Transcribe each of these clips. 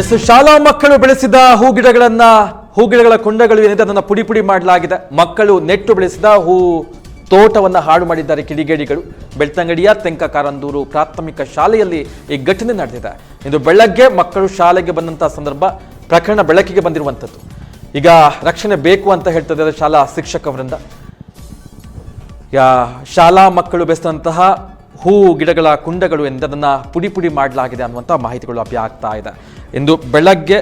S ಶಾಲಾ ಮಕ್ಕಳು ಬೆಳೆಸಿದ ಹೂ ಗಿಡಗಳನ್ನ, ಹೂ ಗಿಡಗಳ ಕುಂಡಗಳು ಏನಿದೆ ಅದನ್ನು ಪುಡಿ ಪುಡಿ ಮಾಡಲಾಗಿದೆ. ಮಕ್ಕಳು ನೆಟ್ಟು ಬೆಳೆಸಿದ ಹೂ ತೋಟವನ್ನು ಹಾಳು ಮಾಡಿದ್ದಾರೆ ಕಿಡಿಗೇಡಿಗಳು. ಬೆಳ್ತಂಗಡಿಯ ತೆಂಕ ಕಾರಂದೂರು ಪ್ರಾಥಮಿಕ ಶಾಲೆಯಲ್ಲಿ ಈ ಘಟನೆ ನಡೆದಿದೆ. ಇಂದು ಬೆಳಗ್ಗೆ ಮಕ್ಕಳು ಶಾಲೆಗೆ ಬಂದಂತಹ ಸಂದರ್ಭ ಪ್ರಕರಣ ಬೆಳಕಿಗೆ ಬಂದಿರುವಂಥದ್ದು. ಈಗ ರಕ್ಷಣೆ ಬೇಕು ಅಂತ ಹೇಳ್ತಿದ್ದಾರೆ ಶಾಲಾ ಶಿಕ್ಷಕ ವೃಂದ. ಶಾಲಾ ಮಕ್ಕಳು ಬೆಳೆಸಿದಂತಹ ಹೂ ಗಿಡಗಳ ಕುಂಡಗಳು ಎಂದದನ್ನ ಪುಡಿ ಪುಡಿ ಮಾಡಲಾಗಿದೆ ಅನ್ನುವಂಥ ಮಾಹಿತಿಗಳು ಲಭ್ಯ ಆಗ್ತಾ ಇದೆ. ಇಂದು ಬೆಳಗ್ಗೆ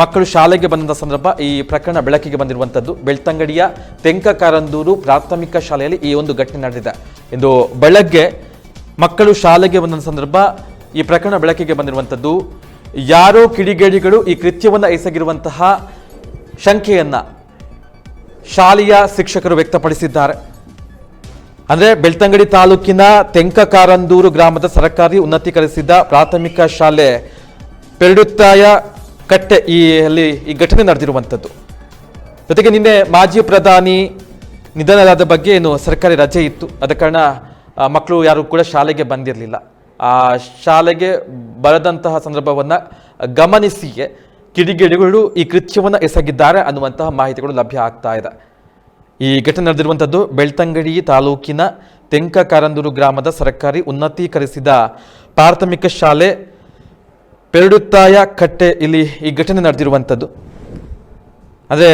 ಮಕ್ಕಳು ಶಾಲೆಗೆ ಬಂದ ಸಂದರ್ಭ, ಈ ಪ್ರಕರಣ ಬೆಳಕಿಗೆ ಬಂದಿರುವಂಥದ್ದು ಬೆಳ್ತಂಗಡಿಯ ತೆಂಕಕಾರಂದೂರು ಪ್ರಾಥಮಿಕ ಶಾಲೆಯಲ್ಲಿ ಈ ಒಂದು ಘಟನೆ ನಡೆದಿದೆ. ಇಂದು ಬೆಳಗ್ಗೆ ಮಕ್ಕಳು ಶಾಲೆಗೆ ಬಂದ ಸಂದರ್ಭ, ಈ ಪ್ರಕರಣ ಬೆಳಕಿಗೆ ಬಂದಿರುವಂಥದ್ದು ಯಾರೋ ಕಿಡಿಗೇಡಿಗಳು ಈ ಕೃತ್ಯವನ್ನು ಎಸಗಿರುವಂತಹ ಶಂಕೆಯನ್ನು ಶಾಲೆಯ ಶಿಕ್ಷಕರು ವ್ಯಕ್ತಪಡಿಸಿದ್ದಾರೆ. ಅಂದರೆ ಬೆಳ್ತಂಗಡಿ ತಾಲೂಕಿನ ತೆಂಕಕಾರಂದೂರು ಗ್ರಾಮದ ಸರ್ಕಾರಿ ಉನ್ನತೀಕರಿಸಿದ್ದ ಪ್ರಾಥಮಿಕ ಶಾಲೆ ಪೆರಡುತ್ತಾಯ ಕಟ್ಟೆ ಈ ಅಲ್ಲಿ ಈ ಘಟನೆ ನಡೆದಿರುವಂಥದ್ದು. ಜೊತೆಗೆ ನಿನ್ನೆ ಮಾಜಿ ಪ್ರಧಾನಿ ನಿಧನರಾದ ಬಗ್ಗೆ ಏನು ಸರ್ಕಾರಿ ರಜೆ ಇತ್ತು. ಅದ ಕಾರಣ ಮಕ್ಕಳು ಯಾರು ಕೂಡ ಶಾಲೆಗೆ ಬಂದಿರಲಿಲ್ಲ. ಆ, ಶಾಲೆಗೆ ಬರದಂತಹ ಸಂದರ್ಭವನ್ನು ಗಮನಿಸಿಯೇ ಕಿಡಿಗೇಡಿಗಳು ಈ ಕೃತ್ಯವನ್ನು ಎಸಗಿದ್ದಾರೆ ಅನ್ನುವಂತಹ ಮಾಹಿತಿಗಳು ಲಭ್ಯ ಆಗ್ತಾ ಇದೆ. ಈ ಘಟನೆ ನಡೆದಿರುವಂಥದ್ದು ಬೆಳ್ತಂಗಡಿ ತಾಲೂಕಿನ ತೆಂಕಕಾರಂದೂರು ಗ್ರಾಮದ ಸರ್ಕಾರಿ ಉನ್ನತೀಕರಿಸಿದ ಪ್ರಾಥಮಿಕ ಶಾಲೆ ಪೆರಡುತ್ತಾಯ ಕಟ್ಟೆ ಇಲ್ಲಿ ಈ ಘಟನೆ ನಡೆದಿರುವಂಥದ್ದು. ಅದೇ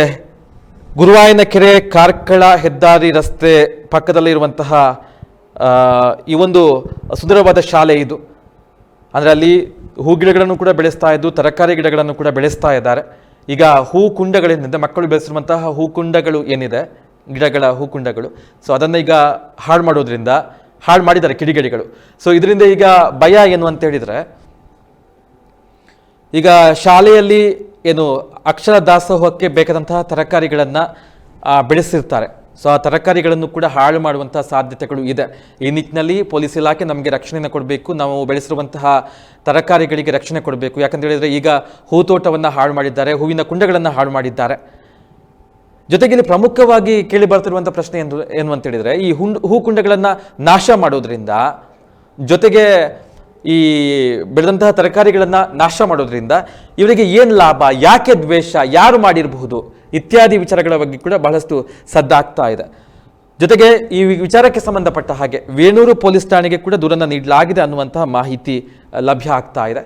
ಗುರುವಾಯನ ಕೆರೆ ಕಾರ್ಕಳ ಹೆದ್ದಾರಿ ರಸ್ತೆ ಪಕ್ಕದಲ್ಲಿ ಇರುವಂತಹ ಈ ಒಂದು ಸುಂದರವಾದ ಶಾಲೆ ಇದು. ಅಂದರೆ ಅಲ್ಲಿ ಹೂ ಗಿಡಗಳನ್ನು ಕೂಡ ಬೆಳೆಸ್ತಾ ಇದ್ದು, ತರಕಾರಿ ಗಿಡಗಳನ್ನು ಕೂಡ ಬೆಳೆಸ್ತಾ ಇದ್ದಾರೆ. ಈಗ ಹೂ ಕುಂಡಗಳೇನಿದೆ ಮಕ್ಕಳು ಬೆಳೆಸಿರುವಂತಹ ಹೂ ಕುಂಡಗಳು ಏನಿದೆ, ಗಿಡಗಳ ಹೂ ಕುಂಡಗಳು. ಸೊ ಅದನ್ನು ಈಗ ಹಾಳು ಮಾಡೋದ್ರಿಂದ, ಹಾಳು ಮಾಡಿದ್ದಾರೆ ಕಿಡಿಗಿಡಿಗಳು. ಸೊ ಇದರಿಂದ ಈಗ ಭಯ ಏನು ಅಂತ ಹೇಳಿದರೆ ಈಗ ಶಾಲೆಯಲ್ಲಿ ಏನು ಅಕ್ಷರ ದಾಸೋಹಕ್ಕೆ ಬೇಕಾದಂತಹ ತರಕಾರಿಗಳನ್ನು ಬೆಳೆಸಿರ್ತಾರೆ. ಸೊ ಆ ತರಕಾರಿಗಳನ್ನು ಕೂಡ ಹಾಳು ಮಾಡುವಂತಹ ಸಾಧ್ಯತೆಗಳು ಇದೆ. ಈ ನಿಟ್ಟಿನಲ್ಲಿ ಪೊಲೀಸ್ ಇಲಾಖೆ ನಮಗೆ ರಕ್ಷಣೆಯನ್ನು ಕೊಡಬೇಕು. ನಾವು ಬೆಳೆಸಿರುವಂತಹ ತರಕಾರಿಗಳಿಗೆ ರಕ್ಷಣೆ ಕೊಡಬೇಕು. ಯಾಕಂತ ಹೇಳಿದರೆ ಈಗ ಹೂತೋಟವನ್ನು ಹಾಳು ಮಾಡಿದ್ದಾರೆ, ಹೂವಿನ ಕುಂಡಗಳನ್ನು ಹಾಳು ಮಾಡಿದ್ದಾರೆ. ಜೊತೆಗೆ ಇಲ್ಲಿ ಪ್ರಮುಖವಾಗಿ ಕೇಳಿ ಬರ್ತಿರುವಂಥ ಪ್ರಶ್ನೆ ಏನು ಏನು ಅಂತ ಹೇಳಿದರೆ, ಈ ಹುಂಡ್, ಹೂಕುಂಡಗಳನ್ನು ನಾಶ ಮಾಡೋದ್ರಿಂದ ಜೊತೆಗೆ ಈ ಬೆಳೆದಂತಹ ತರಕಾರಿಗಳನ್ನು ನಾಶ ಮಾಡೋದ್ರಿಂದ ಇವರಿಗೆ ಏನು ಲಾಭ, ಯಾಕೆ ದ್ವೇಷ, ಯಾರು ಮಾಡಿರಬಹುದು ಇತ್ಯಾದಿ ವಿಚಾರಗಳ ಬಗ್ಗೆ ಕೂಡ ಬಹಳಷ್ಟು ಸದ್ದಾಗ್ತಾ ಇದೆ. ಜೊತೆಗೆ ಈ ವಿಚಾರಕ್ಕೆ ಸಂಬಂಧಪಟ್ಟ ಹಾಗೆ ವೇಣೂರು ಪೊಲೀಸ್ ಠಾಣೆಗೆ ಕೂಡ ದೂರನ್ನು ನೀಡಲಾಗಿದೆ ಅನ್ನುವಂತಹ ಮಾಹಿತಿ ಲಭ್ಯ ಆಗ್ತಾ ಇದೆ.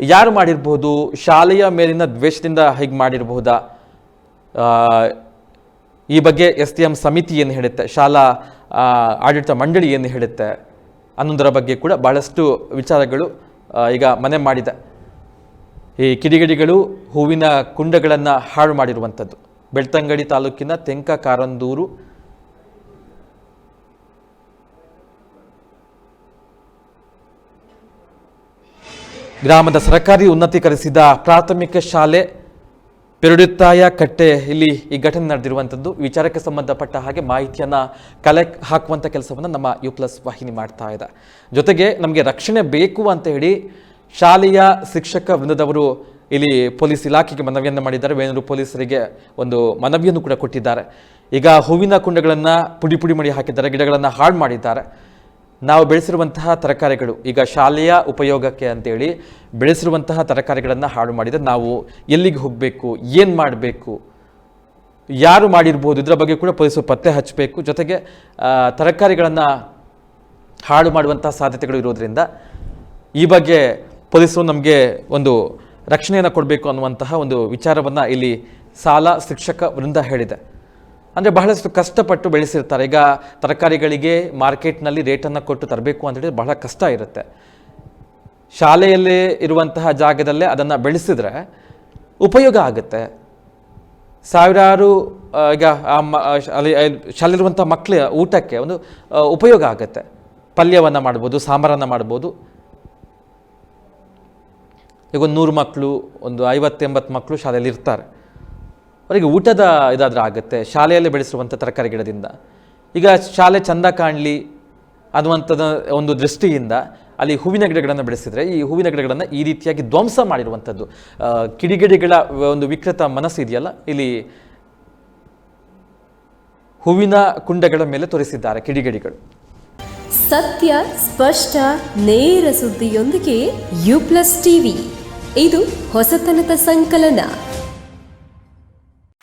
ಯಾರು ಮಾಡಿರಬಹುದು, ಶಾಲೆಯ ಮೇಲಿನ ದ್ವೇಷದಿಂದ ಹೀಗೆ ಮಾಡಿರಬಹುದಾ? ಈ ಬಗ್ಗೆ ಎಸ್ ಟಿ ಎಂ ಸಮಿತಿ ಏನು ಹೇಳುತ್ತೆ? ಶಾಲಾ ಆಡಳಿತ ಮಂಡಳಿ ಏನು ಹೇಳುತ್ತೆ? ಅನ್ನೋದರ ಬಗ್ಗೆ ಕೂಡ ಬಹಳಷ್ಟು ವಿಚಾರಗಳು ಈಗ ಮನೆ ಮಾಡಿದೆ. ಈ ಕಿಡಿಗಡಿಗಳು ಹೂವಿನ ಕುಂಡಗಳನ್ನು ಹಾಳು ಮಾಡಿರುವಂಥದ್ದು. ಬೆಳ್ತಂಗಡಿ ತಾಲೂಕಿನ ತೆಂಕ ಕಾರಂದೂರು ಗ್ರಾಮದ ಸರ್ಕಾರಿ ಉನ್ನತೀಕರಿಸಿದ ಪ್ರಾಥಮಿಕ ಶಾಲೆ ಪೆರಡುತ್ತಾಯ ಕಟ್ಟೆ ಇಲ್ಲಿ ಈ ಘಟನೆ ನಡೆದಿರುವಂಥದ್ದು ವಿಚಾರಕ್ಕೆ ಸಂಬಂಧಪಟ್ಟ ಹಾಗೆ ಮಾಹಿತಿಯನ್ನು ಕಲೆ ಹಾಕುವಂಥ ಕೆಲಸವನ್ನು ನಮ್ಮ ಯು ಪ್ಲಸ್ ವಾಹಿನಿ ಮಾಡ್ತಾ ಇದೆ. ಜೊತೆಗೆ ನಮಗೆ ರಕ್ಷಣೆ ಬೇಕು ಅಂತ ಹೇಳಿ ಶಾಲೆಯ ಶಿಕ್ಷಕ ವೃಂದದವರು ಇಲ್ಲಿ ಪೊಲೀಸ್ ಇಲಾಖೆಗೆ ಮನವಿಯನ್ನು ಮಾಡಿದ್ದಾರೆ. ವೇಣೂರು ಪೊಲೀಸರಿಗೆ ಒಂದು ಮನವಿಯನ್ನು ಕೂಡ ಕೊಟ್ಟಿದ್ದಾರೆ. ಈಗ ಹೂವಿನ ಕುಂಡಗಳನ್ನು ಪುಡಿ ಪುಡಿ ಮಾಡಿ ಹಾಕಿದ್ದಾರೆ. ಗಿಡಗಳನ್ನು ಹಾಳು ಮಾಡಿದ್ದಾರೆ. ನಾವು ಬೆಳೆಸಿರುವಂತಹ ತರಕಾರಿಗಳು, ಈಗ ಶಾಲೆಯ ಉಪಯೋಗಕ್ಕೆ ಅಂತೇಳಿ ಬೆಳೆಸಿರುವಂತಹ ತರಕಾರಿಗಳನ್ನು ಹಾಳು ಮಾಡಿದರೆ ನಾವು ಎಲ್ಲಿಗೆ ಹೋಗಬೇಕು, ಏನು ಮಾಡಬೇಕು, ಯಾರು ಮಾಡಿರ್ಬೋದು, ಇದರ ಬಗ್ಗೆ ಕೂಡ ಪೊಲೀಸರು ಪತ್ತೆ ಹಚ್ಚಬೇಕು. ಜೊತೆಗೆ ತರಕಾರಿಗಳನ್ನು ಹಾಳು ಮಾಡುವಂತಹ ಸಾಧ್ಯತೆಗಳು ಇರೋದರಿಂದ ಈ ಬಗ್ಗೆ ಪೊಲೀಸರು ನಮಗೆ ಒಂದು ರಕ್ಷಣೆಯನ್ನು ಕೊಡಬೇಕು ಅನ್ನುವಂತಹ ಒಂದು ವಿಚಾರವನ್ನು ಇಲ್ಲಿ ಸಾಲ ಶಿಕ್ಷಕ ವೃಂದ ಹೇಳಿದೆ. ಅಂದರೆ ಬಹಳಷ್ಟು ಕಷ್ಟಪಟ್ಟು ಬೆಳೆಸಿರ್ತಾರೆ. ಈಗ ತರಕಾರಿಗಳಿಗೆ ಮಾರ್ಕೆಟ್ನಲ್ಲಿ ರೇಟನ್ನು ಕೊಟ್ಟು ತರಬೇಕು ಅಂತ ಹೇಳಿದ್ರೆ ಬಹಳ ಕಷ್ಟ ಇರುತ್ತೆ. ಶಾಲೆಯಲ್ಲಿ ಇರುವಂತಹ ಜಾಗದಲ್ಲೇ ಅದನ್ನು ಬೆಳೆಸಿದ್ರೆ ಉಪಯೋಗ ಆಗುತ್ತೆ. ಸಾವಿರಾರು ಈಗ ಅಲ್ಲಿ ಶಾಲೆಯಲ್ಲಿರುವಂಥ ಮಕ್ಕಳ ಊಟಕ್ಕೆ ಒಂದು ಉಪಯೋಗ ಆಗುತ್ತೆ. ಪಲ್ಯವನ್ನು ಮಾಡ್ಬೋದು, ಸಾಂಬಾರನ್ನು ಮಾಡ್ಬೋದು. ಈಗ ಒಂದು ನೂರು ಮಕ್ಕಳು ಒಂದು ಐವತ್ತೆಂಬತ್ತು ಮಕ್ಕಳು ಶಾಲೆಯಲ್ಲಿ ಇರ್ತಾರೆ. ಅವರಿಗೆ ಊಟದ ಇದಾದರೂ ಆಗುತ್ತೆ, ಶಾಲೆಯಲ್ಲೇ ಬೆಳೆಸಿರುವಂಥ ತರಕಾರಿ ಗಿಡದಿಂದ. ಈಗ ಶಾಲೆ ಚಂದ ಕಾಣಲಿ ಅನ್ನುವಂಥದ್ದು ಒಂದು ದೃಷ್ಟಿಯಿಂದ ಅಲ್ಲಿ ಹೂವಿನ ಗಿಡಗಳನ್ನು ಬೆಳೆಸಿದರೆ, ಈ ಹೂವಿನ ಗಿಡಗಳನ್ನು ಈ ರೀತಿಯಾಗಿ ಧ್ವಂಸ ಮಾಡಿರುವಂಥದ್ದು. ಕಿಡಿಗಿಡಿಗಳ ಒಂದು ವಿಕೃತ ಮನಸ್ಸು ಇದೆಯಲ್ಲ? ಇಲ್ಲಿ ಹೂವಿನ ಕುಂಡಗಳ ಮೇಲೆ ತೋರಿಸಿದ್ದಾರೆ ಕಿಡಿಗಿಡಿಗಳು. ಸತ್ಯ, ಸ್ಪಷ್ಟ, ನೇರ ಸುದ್ದಿಯೊಂದಿಗೆ ಯು ಪ್ಲಸ್ ಟಿವಿ. ಇದು ಹೊಸತನದ ಸಂಕಲನ.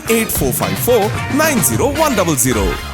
9845490100